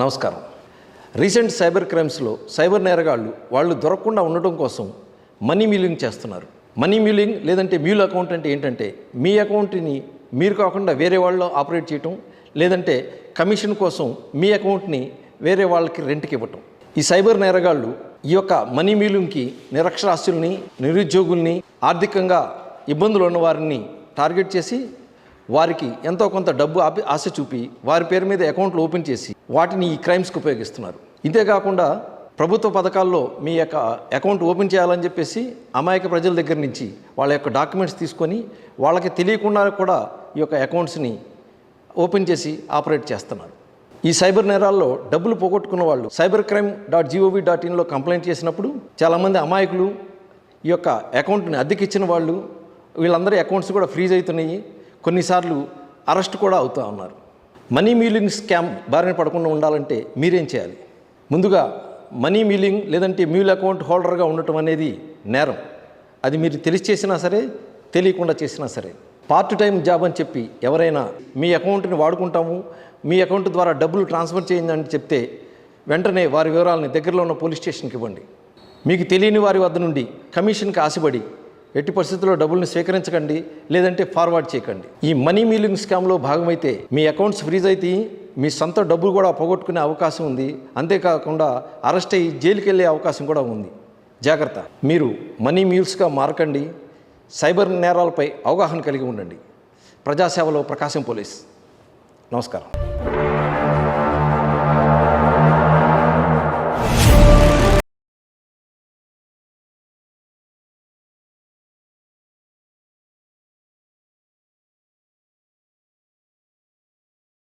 నమస్కారం. Recent cyber క్రైమ్స్లో cyber నేరగాళ్ళు వాళ్ళు దొరకకుండా ఉండటం కోసం మనీ మ్యూలింగ్ చేస్తున్నారు. మనీ మ్యూలింగ్ లేదంటే మ్యూల్ అకౌంట్ అంటే ఏంటంటే మీ అకౌంట్ని మీరు కాకుండా వేరే వాళ్ళు ఆపరేట్ చేయటం లేదంటే కమిషన్ కోసం మీ అకౌంట్ని వేరే వాళ్ళకి రెంట్కి ఇవ్వటం. ఈ సైబర్ నేరగాళ్ళు ఈ యొక్క మనీ మ్యూలింగ్కి నిరక్షరాస్యుల్ని నిరుద్యోగుల్ని ఆర్థికంగా ఇబ్బందులు ఉన్న వారిని టార్గెట్ చేసి వారికి ఎంతో కొంత డబ్బు ఆపి ఆశ చూపి వారి పేరు మీద అకౌంట్లు ఓపెన్ చేసి వాటిని ఈ క్రైమ్స్కి ఉపయోగిస్తున్నారు. ఇంతేకాకుండా ప్రభుత్వ పథకాల్లో మీ యొక్క అకౌంట్ ఓపెన్ చేయాలని చెప్పేసి అమాయక ప్రజల దగ్గర నుంచి వాళ్ళ యొక్క డాక్యుమెంట్స్ తీసుకొని వాళ్ళకి తెలియకుండా కూడా ఈ యొక్క అకౌంట్స్ని ఓపెన్ చేసి ఆపరేట్ చేస్తున్నారు. ఈ సైబర్ నేరాల్లో డబ్బులు పోగొట్టుకున్న వాళ్ళు cyber crime dot G O V dot ఇన్లో complaint చేసినప్పుడు చాలామంది అమాయకులు ఈ యొక్క అకౌంట్ని అద్దెకిచ్చిన వాళ్ళు వీళ్ళందరి అకౌంట్స్ కూడా ఫ్రీజ్ అవుతున్నాయి. కొన్నిసార్లు అరెస్ట్ కూడా అవుతూ ఉన్నారు. మనీ మ్యూలింగ్ స్కామ్ బారిన పడకుండా ఉండాలంటే మీరేం చేయాలి? ముందుగా మనీ మ్యూలింగ్ లేదంటే మ్యూల్ అకౌంట్ హోల్డర్గా ఉండటం అనేది నేరం. అది మీరు తెలిసి చేసినా సరే తెలియకుండా చేసినా సరే. పార్ట్ టైం జాబ్ అని చెప్పి ఎవరైనా మీ అకౌంట్ని వాడుకుంటాము మీ అకౌంట్ ద్వారా డబ్బులు ట్రాన్స్ఫర్ చేయండి అని చెప్తే వెంటనే వారి వివరాలని దగ్గరలో ఉన్న పోలీస్ స్టేషన్కి ఇవ్వండి. మీకు తెలియని వారి వద్ద నుండి కమిషన్కి ఆశపడి ఎట్టి పరిస్థితుల్లో డబ్బుల్ని స్వీకరించకండి లేదంటే ఫార్వర్డ్ చేయకండి. ఈ మనీ మీలింగ్ స్కామ్లో భాగమైతే మీ అకౌంట్స్ ఫ్రీజ్ అయితే మీ సొంత డబ్బులు కూడా పోగొట్టుకునే అవకాశం ఉంది. అంతేకాకుండా అరెస్ట్ అయ్యి జైలుకి వెళ్ళే అవకాశం కూడా ఉంది. జాగ్రత్త. మీరు మనీ మీల్స్గా మారకండి. సైబర్ నేరాలపై అవగాహన కలిగి ఉండండి. ప్రజాసేవలో ప్రకాశం పోలీస్. నమస్కారం.